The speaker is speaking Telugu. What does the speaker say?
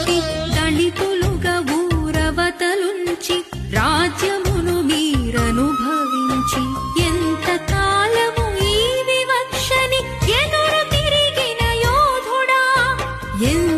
పుట్టి దళితులుగా ఊరవతలుంచి రాజ్యమును మీరనుభవించి ఎంత కాలము ఈ వివక్షని ఎదురు తిరిగిన యోధుడా? ఎంత